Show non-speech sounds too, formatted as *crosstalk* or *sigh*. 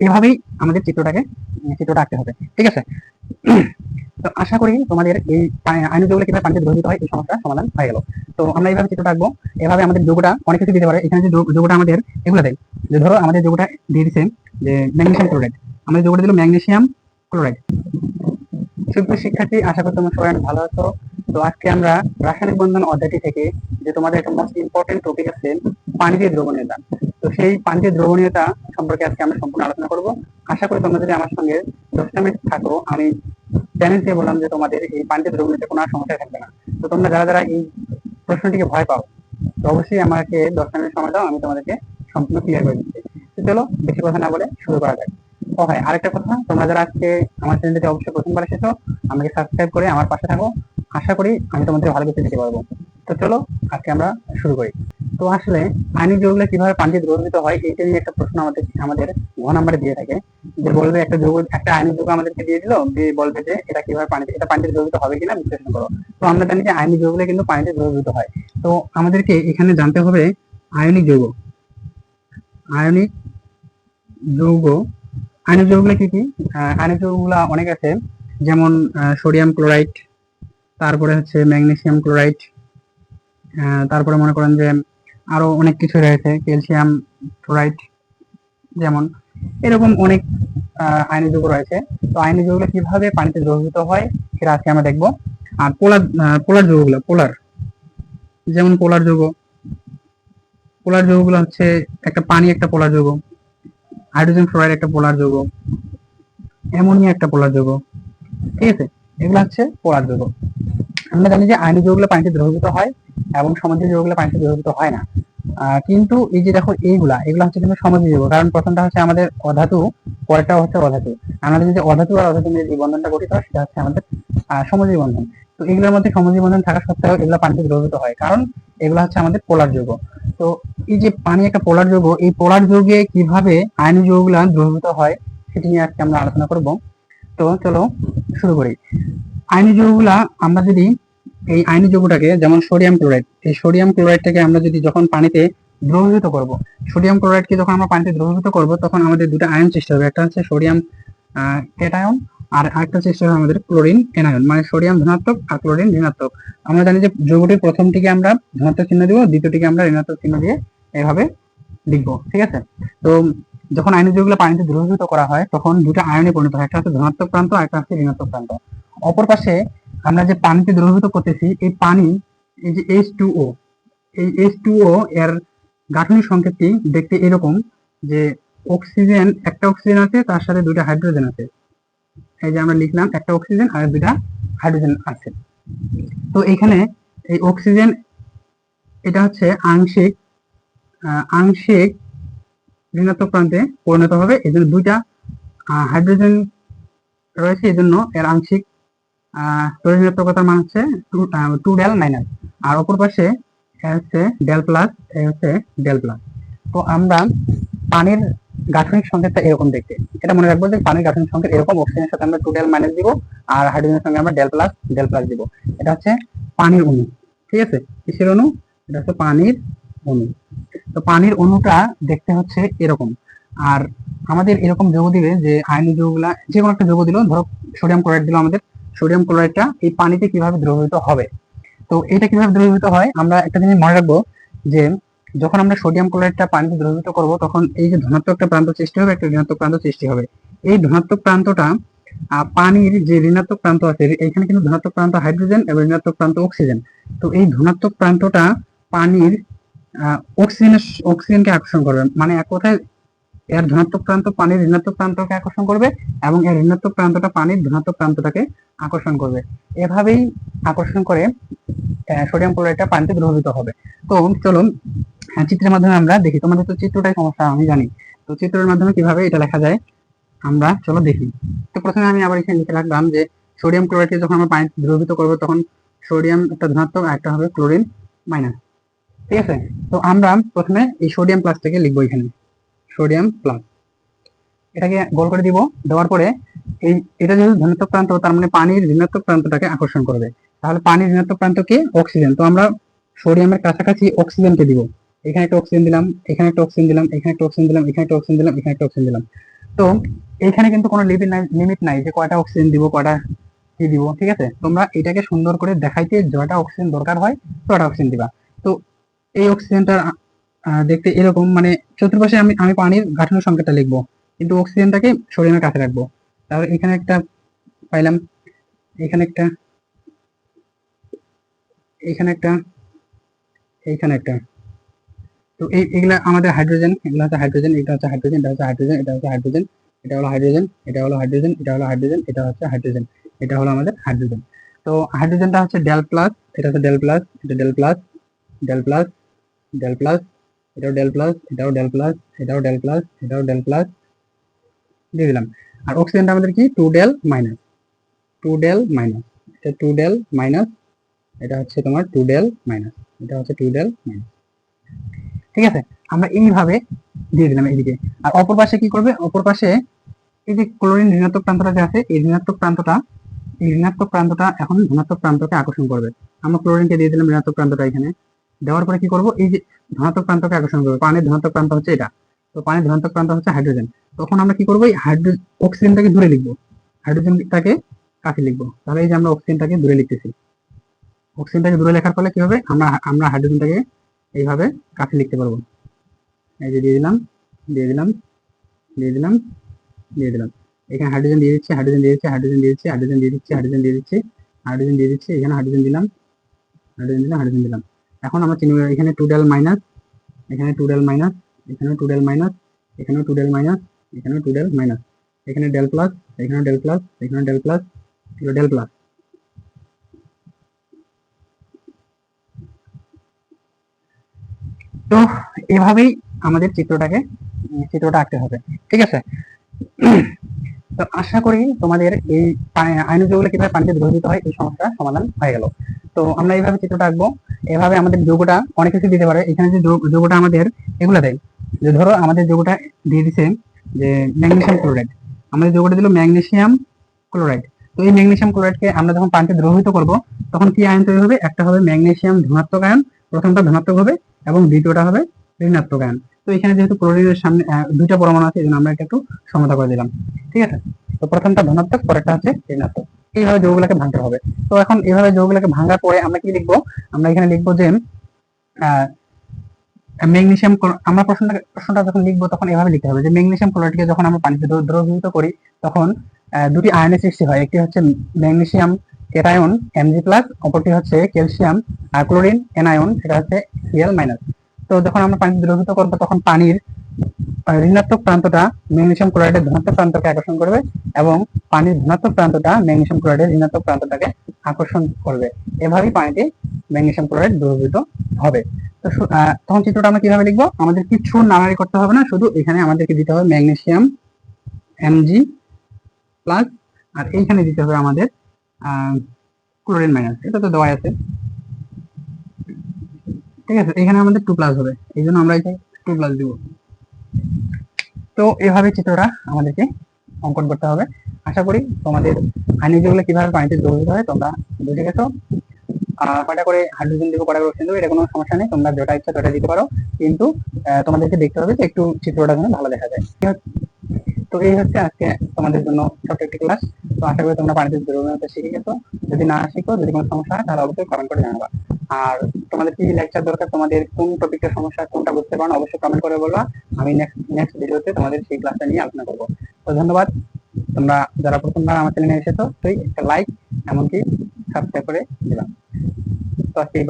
এভাবেই আমাদের চিত্রটাকে চিত্রটা আঁকতে হবে। ঠিক আছে? *clears throat* তো আশা করি তোমাদের এই আইনগুলো কীভাবে পানিতে দ্রবীভূত হয়, এই সমস্যার সমাধান হয়ে গেল। তো আমরা এইভাবে চিত্রটা আঁকবো। এভাবে আমাদের যোগটা অনেক কিছু দিতে পারে। এখানে যে যোগটা আমাদের, এগুলো দেয় যে ধরো আমাদের যোগটা দিয়ে দিচ্ছে যে ম্যাগনেসিয়াম ক্লোরাইড। আমাদের যোগটা দিল ম্যাগনেসিয়াম ক্লোরাইড। সুপ্রিয় শিক্ষার্থী, আশা করি তোমরা সবাই ভালো আছো। তো আজকে আমরা রাসায়নিক বন্ধন অধ্যায়টি থেকে যে তোমাদের একটা মোস্ট ইম্পর্টেন্ট টপিক আছে পানিতে দ্রবণীয়তা। তো সেই পানিতে দ্রবণীয়তা সম্পর্কে আজকে আমরা সম্পূর্ণ আলোচনা করব। আশা করি তোমরা যদি আমার সঙ্গে দশটা মিনিট থাকো, আমি চ্যালেঞ্জ দিয়ে বললাম যে তোমাদের এই পানিতে দ্রবণীয়তা কোনো সমস্যা থাকবে না। তো তোমরা যারা যারা এই প্রশ্নটিকে ভয় পাও, তো অবশ্যই আমাকে দশটা মিনিট সময় দাও, আমি তোমাদেরকে সম্পূর্ণ ক্লিয়ার করে দিচ্ছি। তো চলো, বেশি কথা না বলে শুরু করা যাক। ও হয় আরেকটা কথা, তোমরা যারা আজকে আমার চ্যানেলটিতে অবশ্যই প্রথমবার এসেছ, আমাকে সাবস্ক্রাইব করে আমার পাশে থাকো। আশা করি আমি তোমাদের ভালো কিছু দিতে পারব। তো চলো, আজকে আমরা শুরু করি। তো আসলে আইনিক যৌগগুলো কীভাবে পানিতে দ্রবীভূত হয়, এইটা নিয়ে একটা প্রশ্ন আমাদের আমাদের ঘ নাম্বারে দিয়ে থাকে। যে বলবে একটা যৌগ একটা আইনিক যৌগ আমাদেরকে দিয়ে দিল, দিয়ে বলবে যে এটা কীভাবে পানিতে, এটা পানিতে দ্রবীভূত হবে কিনা বিশ্লেষণ করো। তো আমরা জানি যে আইনিক যৌগগুলো কিন্তু পানিতে দ্রবীভূত হয়। তো আমাদেরকে এখানে জানতে হবে আয়নিক যৌগ। আয়নিক যৌগ, আয়নিক যৌগগুলো কি কি? আয়নিক যৌগগুলো অনেক আছে। যেমন সোডিয়াম ক্লোরাইড, তারপরে হচ্ছে ম্যাগনেসিয়াম ক্লোরাইড তারপরে মনে করেন যে আরও অনেক কিছু রয়েছে, ক্যালসিয়াম, ফ্লোরাইড যেমন। এরকম অনেক আয়নিক যৌগ রয়েছে। তো আয়নিক যৌগগুলো কীভাবে পানিতে দ্রবীভূত হয় সেটা আজকে আমরা দেখব। আর পোলার পোলার যৌগগুলো, পোলার, যেমন পোলার যৌগ। পোলার যৌগগুলো হচ্ছে একটা পানি একটা পোলার যৌগ, হাইড্রোজেন ফ্লোরাইড একটা পোলার যৌগ, অ্যামোনিয়া একটা পোলার যৌগ, ঠিক আছে? এগুলো হচ্ছে পোলার যৌগ। আমরা জানি যে আয়নিক যৌগগুলো পানিতে দ্রবীভূত হয় এবং সমাজীয় যৌগগুলো পানিতে দ্রবীভূত হয় না। কিন্তু এই যে দেখো এইগুলা এগুলো হচ্ছে কিন্তু সমাজীয় যৌগ কারণ প্রথমটা হচ্ছে আমাদের অধাতু পরেরটা হচ্ছে অধাতু। আমাদের যদি অধাতু আর অধাতু যে বন্ধনটা গঠিত হয় সেটা হচ্ছে আমাদের আহ, সমজীব বন্ধন। তো এগুলোর মধ্যে সমজীব বন্ধন থাকা সত্ত্বেও এগুলো পানিতে দ্রবীভূত হয় কারণ এগুলো হচ্ছে আমাদের পোলার যৌগ। তো এই যে পানি একটা পোলার যৌগ এই পোলার যৌগে কীভাবে আয়নিক যৌগগুলো দ্রবীভূত হয় সেটি নিয়ে আজকে আমরা আলোচনা করব। তো চলো শুরু করি। আয়নিক যৌগগুলা আমরা যদি এই আয়নিক যৌগটাকে যেমন সোডিয়াম ক্লোরাইড, এই সোডিয়াম ক্লোরাইডটাকে আমরা যদি যখন পানিতে দ্রবীভূত করব, সোডিয়াম ক্লোরাইডকে যখন আমরা পানিতে দ্রবীভূত করব, তখন আমাদের দুটো আয়ন সৃষ্টি হবে, একটা হচ্ছে সোডিয়াম ক্যাটায়ন আর আরেকটা সৃষ্টি হবে আমাদের ক্লোরিন এনায়ন মানে সোডিয়াম ধনাত্মক আর ক্লোরিন ঋণাত্মক। আমরা জানি যে যৌগটির প্রথমটিকে আমরা ধনাত্মক চিহ্ন দিব, দ্বিতীয়টিকে আমরা ঋণাত্মক চিহ্ন দিয়ে এভাবে লিখব, ঠিক আছে? তো যখন আয়নিক যৌগগুলো পানিতে দ্রবীভূত করা হয়, তখন দুটো আয়নে পরিণত হয়, একটা হচ্ছে ধনাত্মক প্রান্ত আর একটা হচ্ছে ঋণাত্মক প্রান্ত। অপর পাশে আমরা যে পানিতে দ্রবীভূত করতেছি, এই পানি এই যে এইচ টু ও এই এইচ টু ও এর গাঠনিক সংকেতটি দেখতে এরকম যে অক্সিজেন একটা অক্সিজেন আছে, তার সাথে দুইটা হাইড্রোজেন আছে। এই যে আমরা লিখলাম, একটা অক্সিজেন আর দুইটা হাইড্রোজেন আছে। তো এখানে এই অক্সিজেন এটা হচ্ছে আংশিক আংশিক ঋণাত্মক প্রান্তে পরিণত হবে। এই জন্য দুইটা হাইড্রোজেন রয়েছে এই জন্য এর আংশিক তড়িৎ ঋণাত্মকতার মান হচ্ছে টু ডেল মাইনাস আর অপর পাশে হচ্ছে ডেল প্লাস হচ্ছে ডেল প্লাস তো আমরা পানির গাঠনিক সংকেতটা এরকম দেখতে। এটা মনে রাখব যে পানির গাঠনিক সংকেত এরকম অক্সিজেনের সাথে আমরা টু ডেল মাইনাস দিব আর হাইড্রোজেনের সঙ্গে আমরা ডেল প্লাস ডেল প্লাস দিব। এটা হচ্ছে পানির অণু, ঠিক আছে? কিসের অণু? এটা হচ্ছে পানির অণু। তো পানির অণুটা দেখতে হচ্ছে এরকম। আর আমাদের এরকম যৌগ দিবে যে আয়নি যৌগগুলা, যে কোনো একটা যৌগ দিল, ধরো সোডিয়াম ক্লোরাইড দিল আমাদের সোডিয়াম ক্লোরাইডটা এই পানিতে কীভাবে দ্রবীভূত হবে? তো এটা কীভাবে দ্রবীভূত হয়? আমরা একটা জিনিস মনে রাখব যে যখন আমরা সোডিয়াম ক্লোরাইডটা পানিতে দ্রবীভূত করব, তখন এই যে ধনাত্মক একটা প্রান্ত সৃষ্টি হবে, একটা ঋণাত্মক প্রান্ত সৃষ্টি হবে। এই ধনাত্মক প্রান্তটা পানির যে ঋণাত্মক প্রান্ত আছে এখানে কিন্তু ধনাত্মক প্রান্ত হাইড্রোজেন এবং ঋণাত্মক প্রান্ত অক্সিজেন। তো এই ধনাত্মক প্রান্তটা পানির অক্সিজেনের, অক্সিজেনকে আকর্ষণ করবে। মানে এক কথায়, এর ধনাত্মক প্রান্ত পানির ঋণাত্মক প্রান্তকে আকর্ষণ করবে এবং এর ঋণাত্মক প্রান্তটা পানির ধনাত্মক প্রান্তটাকে আকর্ষণ করবে। এভাবেই আকর্ষণ করে সোডিয়াম ক্লোরাইডটা পানিতে দ্রবীভূত হবে। তো চলো হ্যাঁ, চিত্রের মাধ্যমে আমরা দেখি তোমাদের তো চিত্রটাই সমস্যা আমি জানি। তো চিত্রের মাধ্যমে কীভাবে এটা লেখা যায় আমরা চলো দেখি। তো প্রথমে আমি আবার এখানে লিখে রাখলাম যে সোডিয়াম ক্লোরাইডকে যখন আমরা পানিতে দ্রবীভূত করব তখন সোডিয়াম একটা ধনাত্মক আর একটা হবে ক্লোরিন মাইনাস ঠিক আছে? তো আমরা প্রথমে এই সোডিয়াম প্লাসটাকে লিখব এখানে। সোডিয়াম প্লাস এটাকে গোল করে দিব, দেওয়ার পরে এই, এটা যেহেতু ধনাত্মক প্রান্ত, তার মানে পানির ঋণাত্মক প্রান্তটাকে আকর্ষণ করবে। তাহলে পানির ঋণাত্মক প্রান্ত কি অক্সিজেন তো আমরা সোডিয়ামের কাছাকাছি অক্সিজেনকে দিব। এখানে একটা অক্সিজেন দিলাম, এখানে একটা অক্সিজেন দিলাম, এখানে একটা অক্সিজেন দিলাম, এখানে একটা অক্সিজেন দিলাম, এখানে একটা অক্সিজেন দিলাম। তো এইখানে কিন্তু কোনো লিমিট নাই লিমিট নাই যে কয়টা অক্সিজেন দিব, কয়টা কি দিব, ঠিক আছে? তোমরা এটাকে সুন্দর করে দেখাইতে যটা অক্সিজেন দরকার হয় তটা অক্সিজেন দিবা। তো এই অক্সিজেনটা দেখতে এরকম মানে চতুর্পাশে আমি আমি পানির গাঠনিক সংকেতটা লিখব। কিন্তু অক্সিজেনটাকে শরীরের কাছে রাখব। তাহলে এখানে একটা পাইলাম, এখানে একটা এখানে একটা, এইখানে একটা। তো এই, এগুলা আমাদের হাইড্রোজেন এগুলো হচ্ছে হাইড্রোজেন এটা হচ্ছে হাইড্রোজেন এটা হচ্ছে হাইড্রোজেন এটা হচ্ছে হাইড্রোজেন এটা হলো হাইড্রোজেন এটা হলো হাইড্রোজেন এটা হলো হাইড্রোজেন এটা হচ্ছে হাইড্রোজেন এটা হলো আমাদের হাইড্রোজেন তো হাইড্রোজেনটা হচ্ছে ডেল প্লাস এটা হচ্ছে ডেল প্লাস এটা del plus del plus del plus এটাও ডেল প্লাস এটাও ডেল প্লাস এটাও ডেল প্লাস এটাও ডেল প্লাস দিয়ে দিলাম। আর অক্সিজেনটা আমাদের কি? Two del minus two del minus এটা টু ডেল মাইনাস এটা হচ্ছে তোমার টু ডেল মাইনাস এটা হচ্ছে টু ডেল মাইনাস ঠিক আছে? আমরা এইভাবে দিয়ে দিলাম এইদিকে। আর অপর পাশে কি করবে? অপর পাশে এই যে ক্লোরিন ঋণাত্মক প্রান্তটা যে আছে, এই ঋণাত্মক প্রান্তটা, এই ঋণাত্মক প্রান্তটা এখন ধনাত্মক প্রান্তকে আকর্ষণ করবে। আমরা ক্লোরিনকে দিয়ে দিলাম ঋণাত্মক প্রান্তটা এখানে। দেওয়ার পরে কি করব? এই যে ধনাত্মক প্রান্তকে আকর্ষণ করবে। পানির ধনাত্মক প্রান্ত হচ্ছে এটা। তো পানির ধনাত্মক প্রান্ত হচ্ছে হাইড্রোজেন তখন আমরা কি করব? হাইড্রো অক্সিজেনটাকে দূরে লিখব। হাইড্রোজেনটাকে কাছে লিখব। তাহলে এই যে আমরা অক্সিজেনটাকে দূরে লিখতেছি। অক্সিজেনটাকে দূরে লেখার ফলে কি হবে? আমরা আমরা হাইড্রোজেনটাকে এইভাবে কাছে লিখতে পারব। এই যে দিয়ে দিলাম দিয়ে দিলাম দিয়ে দিলাম দিয়ে দিলাম। এখানে হাইড্রোজেন দিয়ে দিচ্ছি হাইড্রোজেন দিয়ে দিচ্ছি হাইড্রোজেন দিয়ে দিচ্ছি হাইড্রোজেন দিয়ে দিচ্ছি হাইড্রোজেন দিয়ে দিচ্ছি হাইড্রোজেন দিয়ে দিচ্ছি, এখানে হাইড্রোজেন দিলাম হাইড্রোজেন দিলাম হাইড্রোজেন দিলাম। এখন আমরা চিনি এখানে টু ডেল মাইনাস এখানে টু ডেল মাইনাস এখানে টু ডেল মাইনাস এখানেও টু ডেল মাইনাস এখানেও টু ডেল মাইনাস এখানে ডেল প্লাস এখানে ডেল প্লাস এখানে ডেল প্লাস ডেল প্লাস তো এভাবেই আমাদের চিত্রটাকে চিত্রটা আঁকতে হবে, ঠিক আছে? তো আশা করি তোমাদের এই আইনযৌগুলো কীভাবে পানিতে দ্রবীভূত হয়, এই সমস্যার সমাধান হয়ে গেল। তো আমরা এইভাবে চিত্রটা আঁকবো। এভাবে আমাদের যৌগটা অনেক কিছু দিতে পারে। এখানে যৌ- যৌগটা আমাদের, এগুলো দেয়। যে ধরো আমাদের যৌগটা দিয়ে দিছে যে ম্যাগনেশিয়াম ক্লোরাইড। আমাদের যৌগটা দিল ম্যাগনেশিয়াম ক্লোরাইড। তো এই ম্যাগনেসিয়াম ক্লোরাইডকে আমরা যখন পানিতে দ্রবীভূত করব, তখন কি আয়ন তৈরি হবে? একটা হবে ম্যাগনেশিয়াম ধনাত্মক আয়ন, প্রথমটা ধনাত্মক হবে এবং দ্বিতীয়টা হবে ঋণাত্মক আয়ন। তো এখানে যেহেতু ক্লোরিনের সামনে দুইটা পরমাণু আছে এই আমরা এটা একটু সমতা করে দিলাম। ঠিক আছে? তো প্রথমটা ধনাত্মক, পরেরটা হচ্ছে ঋণাত্মক। এইভাবে যৌগগুলোকে ভাঙতে হবে। তো এখন এইভাবে যৌগগুলোকে ভাঙার পরে আমরা কি লিখব? আমরা এখানে লিখব যে ম্যাগনেসিয়াম আমরা প্রশ্নটা প্রশ্নটা যখন লিখব তখন এভাবে লিখতে হবে যে ম্যাগনেসিয়াম ক্লোরাইডকে যখন আমরা পানিতে দ্রব- দ্রবীভূত করি, তখন দুটি আয়নের সৃষ্টি হয়। একটি হচ্ছে ম্যাগনেসিয়াম ক্যাটায়ন এমজি প্লাস অপরটি হচ্ছে ক্যালসিয়াম আর ক্লোরিন এনায়ন সেটা হচ্ছে সিএল মাইনাস তো যখন আমরা পানিতে দ্রবীভূত করব, তখন পানির ঋণাত্মক প্রান্তটা ম্যাগনেসিয়াম ক্লোরাইডের ধনাত্মক প্রান্তকে আকর্ষণ করবে এবং পানির ধনাত্মক প্রান্তটা ম্যাগনেসিয়াম ক্লোরাইডের ঋণাত্মক প্রান্তটাকে আকর্ষণ করবে। এভাবেই পানিতে ম্যাগনেসিয়াম ক্লোরাইড দ্রবীভূত হবে। তখন চিত্রটা আমরা কীভাবে লিখব? আমাদের কিছু নাড়াড়ি করতে হবে না, শুধু এখানে আমাদেরকে দিতে হবে ম্যাগনেসিয়াম এমজি প্লাস আর এইখানে দিতে হবে আমাদের ক্লোরিন মাইনাস, এটা তো দেওয়াই আছে। ঠিক আছে এখানে আমাদের টু প্লাস হবে, এই জন্য আমরা এখানে টু প্লাস দিব। তো এভাবে চিত্রটা আমাদেরকে অঙ্কন করতে হবে। আশা করি তোমাদের আইনিজগুলো কীভাবে পানিতে দ্রবীভূত হয়, তোমরা বুঝে গেছো। কয়টা করে হাইড্রোজেন দেবো, কয়টা করে অক্সিজেন দেবো, এটা কোনো সমস্যা নেই, তোমরা যেটা ইচ্ছা সেটা দিতে পারো। কিন্তু তোমাদেরকে দেখতে হবে যে একটু চিত্রটা যেন ভালো দেখা যায়। তো এই হচ্ছে আজকে তোমাদের জন্য ছোট্ট একটি ক্লাস তো আশা করি তোমরা পানিতে দ্রবীভূত শিখে গেছো। যদি না শিখো, যদি কোনো সমস্যা হয়, তাহলে অবশ্যই কমেন্ট করে জানাবা। আর তোমাদের কি লেকচার দরকার, তোমাদের কোন টপিকের সমস্যা, কোনটা বুঝতে পারো অবশ্যই কমেন্ট করে বলবা। আমি নেক্সট ভিডিওতে তোমাদের সেই ক্লাসটা নিয়ে আলোচনা করব। তো ধন্যবাদ। তোমরা যারা প্রথমবার আমার চ্যানেলে এসেছ তো একটা লাইক এমনকি সাবস্ক্রাইব করে দিলাম। তো আজকে এই